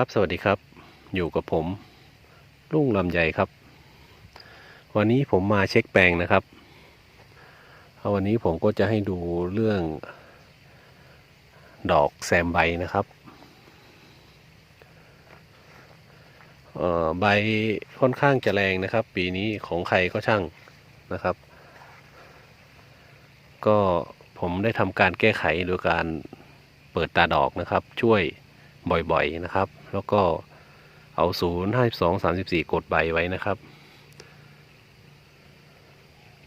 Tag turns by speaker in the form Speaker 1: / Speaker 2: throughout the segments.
Speaker 1: ครับสวัสดีครับ อยู่กับผมลุงลำใหญ่ครับ วันนี้ผมมาเช็คแปลงนะครับวันนี้ผมก็จะให้ดูเรื่อง ดอกแซมใบนะครับใบค่อนข้างจะแรงนะครับ ปีนี้ของใครก็ช่างนะครับ ก็ผมได้ทำการแก้ไขโดยการเปิดตาดอกนะครับ ช่วย บ่อยๆนะครับ แล้วก็เอาศูนย์ห้าสองสามสิบสี่กดใบไว้นะครับ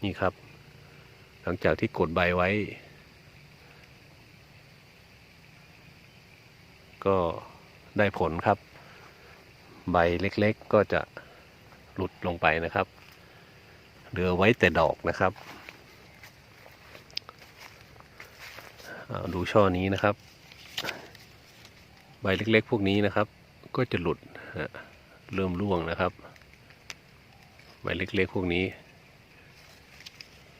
Speaker 1: นี่ครับ หลังจากที่กดใบไว้ ก็ได้ผลครับ ใบเล็กๆก็จะหลุดลงไปนะครับ เหลือไว้แต่ดอกนะครับ ดูช่อนี้นะครับ ใบเล็กๆ พวกนี้นะครับ ก็จะหลุดเริ่มร่วงนะครับ ใบเล็กๆ พวกนี้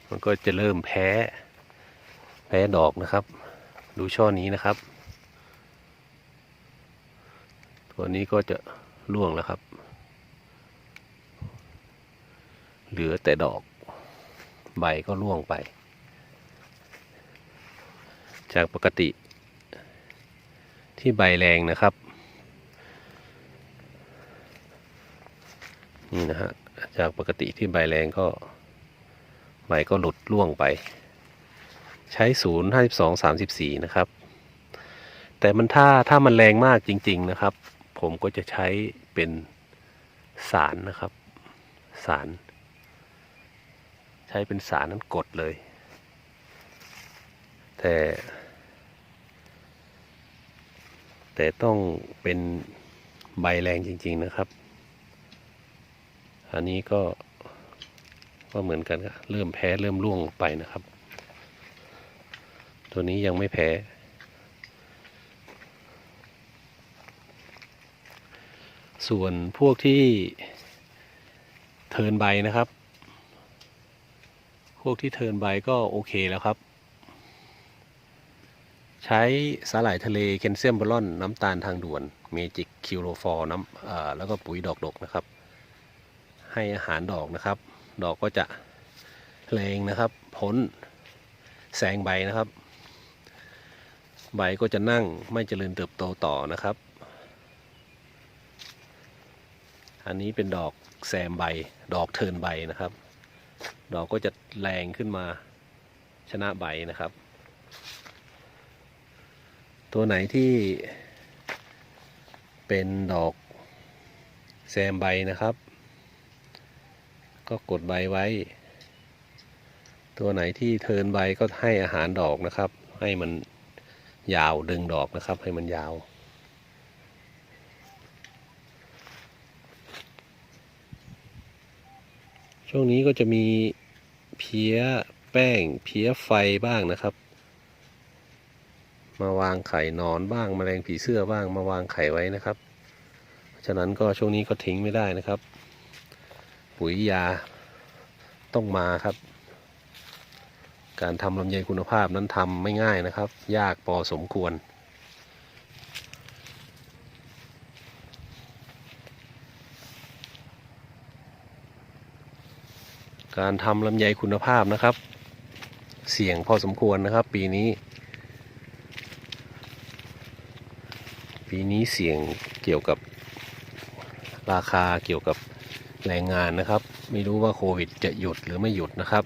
Speaker 1: มันก็จะเริ่มแพ้ แพ้ดอกนะครับ ดูช่อนี้นะครับ ตัวนี้ก็จะร่วงแล้วครับ เหลือแต่ดอกใบก็ร่วงไป จากปกติ ที่ใบแรงนะครับ นี่นะฮะจากปกติที่ใบแรงก็ใบก็หลุดร่วงไป ใช้ศูนย์ห้าสิบสองสามสิบสี่นะครับ แต่มันถ้าถ้ามันแรงมากจริง ๆนะครับ ผมก็จะใช้เป็นสารนะครับ สาร ใช้เป็นสารนั้นกดเลย แต่ แต่ต้องเป็นใบแรงจริง ๆนะครับ อันนี้ก็ก็เหมือนกันครับเริ่มแพ้เริ่มร่วงไปนะครับ ตัวนี้ยังไม่แพ้ส่วนพวกที่เทินใบนะครับ พวกที่เทินใบก็โอเคแล้วครับ ใช้สาหร่ายทะเลแคลเซียมบอลอนน้ำตาลทางด่วน เมจิกคิวโรฟอร์น้ำแล้วก็ปุ๋ยดอกดกนะครับ ให้อาหารดอกนะครับ ดอกก็จะแรงนะครับ พ้นแสงใบนะครับ ใบก็จะนั่งไม่เจริญเติบโตต่อนะครับ อันนี้เป็นดอกแซมใบ ดอกเทินใบนะครับ ดอกก็จะแรงขึ้นมาชนะใบนะครับ ตัวไหนที่เป็นดอกแซมใบนะครับ ก็กดใบไว้ ตัวไหนที่เทินใบก็ให้อาหารดอกนะครับ ให้มันยาวดึงดอกนะครับ ให้มันยาว ช่วงนี้ก็จะมีเพี้ยแป้งเพี้ยไฟบ้างนะครับ มาวางไข่นอนบ้างมแมลงผีเสื้อบ้างมาวางไข่ไว้นะครับ ฉะนั้นก็ช่วงนี้ก็ทิ้งไม่ได้นะครับ ปุ๋ยยาต้องมาครับ การทำลำไยคุณภาพนั้นทำไม่ง่ายนะครับ ยากพอสมควรการทำลำไยคุณภาพนะครับ เสี่ยงพอสมควรนะครับ ปีนี้ ปีนี้เสี่ยงเกี่ยวกับราคาเกี่ยวกับแรงงานนะครับ ไม่รู้ว่าโควิดจะหยุดหรือไม่หยุดนะครับ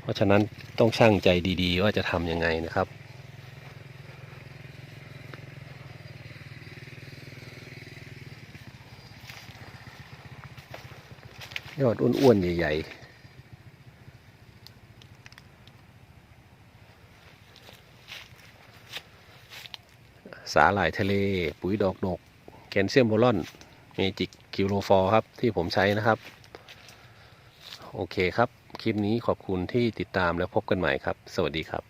Speaker 1: เพราะฉะนั้นต้องช่างใจดีๆ ว่าจะทำยังไงนะครับ ยอดอ้วนๆใหญ่ ๆ สาหร่ายทะเล ปุ๋ยดอกดก แคลเซียมโบรอนเมจิกคิวโรฟอร์ครับ ที่ผมใช้นะครับ โอเคครับ คลิปนี้ขอบคุณที่ติดตามและพบกันใหม่ครับ สวัสดีครับ